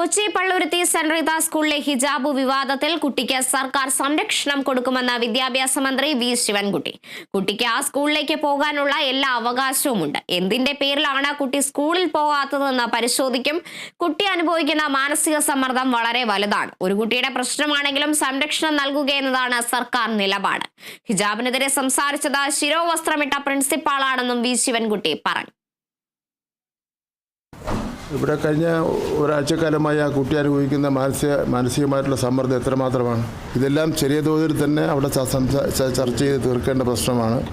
Kochi Palluruthy saint Reetha സ്കൂളിലെ ഹിജാബ് വിവാദത്തിൽ കുട്ടിക്ക് സർക്കാർ സംരക്ഷണം കൊടുക്കുമെന്ന് വിദ്യാഭ്യാസ മന്ത്രി വി ശിവൻകുട്ടി. കുട്ടിക്ക് ആ സ്കൂളിലേക്ക് പോകാനുള്ള എല്ലാ അവകാശവുമുണ്ട്. എന്തിന്റെ പേരിലാണ് കുട്ടി സ്കൂളിൽ പോകാത്തതെന്ന് പരിശോധിക്കും. കുട്ടി അനുഭവിക്കുന്ന മാനസിക സമ്മർദ്ദം വളരെ വലുതാണ്. ഒരു കുട്ടിയുടെ പ്രശ്നമാണെങ്കിലും സംരക്ഷണം നൽകുക എന്നതാണ് സർക്കാർ നിലപാട്. ഹിജാബിനെതിരെ സംസാരിച്ചത് ശിരോവസ്ത്രമിട്ട പ്രിൻസിപ്പാളാണെന്നും വി ശിവൻകുട്ടി പറഞ്ഞു. ഇവിടെ കഴിഞ്ഞ ഒരാഴ്ചക്കാലമായി ആ കുട്ടി അനുഭവിക്കുന്ന മാനസിക മാനസികമായിട്ടുള്ള സമ്മർദ്ദം എത്രമാത്രമാണ്? ഇതെല്ലാം ചെറിയ തോതിൽ തന്നെ അവിടെ ചർച്ച ചെയ്ത് തീർക്കേണ്ട പ്രശ്നമാണ്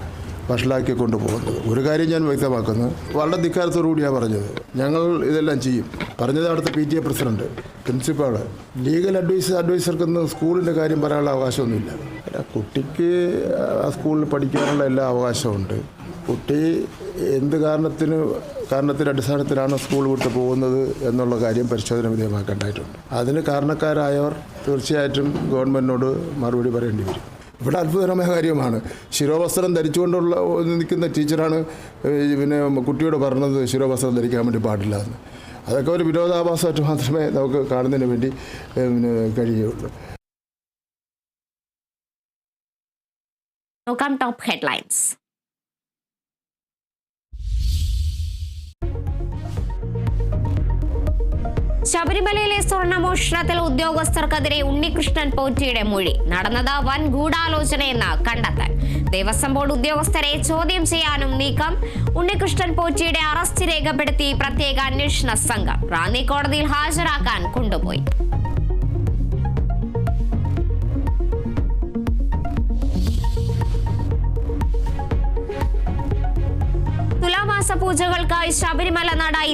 വഷളാക്കി കൊണ്ടുപോകുന്നത്. ഒരു കാര്യം ഞാൻ വ്യക്തമാക്കുന്നു. വളരെ ധിക്കാരത്തോടു കൂടിയാണ് പറഞ്ഞത്. ഞങ്ങൾ ഇതെല്ലാം ചെയ്യും. പറഞ്ഞത് അവിടുത്തെ P T A president principal. Legal advice അഡ്വൈസർക്കൊന്നും സ്കൂളിന്റെ കാര്യം പറയാനുള്ള അവകാശമൊന്നുമില്ല. കുട്ടിക്ക് ആ സ്കൂളിൽ പഠിക്കാനുള്ള എല്ലാ അവകാശമുണ്ട്. കുട്ടി എന്ത് കാരണത്തിന് കാരണത്തിന്റെ അടിസ്ഥാനത്തിലാണ് സ്കൂൾ വിട്ട് പോകുന്നത് എന്നുള്ള കാര്യം പരിശോധന വിധേയമാക്കേണ്ടതായിട്ടുണ്ട്. അതിന് കാരണക്കാരായവർ തീർച്ചയായിട്ടും ഗവൺമെന്റിനോട് മറുപടി പറയേണ്ടി വരും. ഇവിടെ അത്ഭുതകരമായ കാര്യമാണ്. ശിരോവസ്ത്രം ധരിച്ചുകൊണ്ടുള്ള നിൽക്കുന്ന ടീച്ചറാണ് പിന്നെ കുട്ടിയോട് പറഞ്ഞത് ശിരോവസ്ത്രം ധരിക്കാൻ വേണ്ടി പാടില്ല എന്ന്. അതൊക്കെ ഒരു വിരോധാഭാസമായിട്ട് മാത്രമേ നമുക്ക് കാണുന്നതിന് വേണ്ടി കഴിയുള്ളൂ നോക്കാം ടോപ്പ് ഹെഡ്ലൈൻസ് ശബരിമലയിലെ സ്വർണമോഷണത്തിൽ ഉദ്യോഗസ്ഥർക്കെതിരെ ഉണ്ണികൃഷ്ണൻ പോറ്റിയുടെ മൊഴി. നടന്നത് വൻ ഗൂഢാലോചനയെന്ന് കണ്ടെത്തൽ. ദേവസ്വം ബോർഡ് ഉദ്യോഗസ്ഥരെ ചോദ്യം ചെയ്യാനും നീക്കം. ഉണ്ണികൃഷ്ണൻ പോറ്റിയുടെ അറസ്റ്റ് രേഖപ്പെടുത്തി പ്രത്യേക അന്വേഷണ സംഘം. റാന്നി കോടതിയിൽ ഹാജരാക്കാൻ കൊണ്ടുപോയി. പൂജകൾക്കായി ശബരിമല നട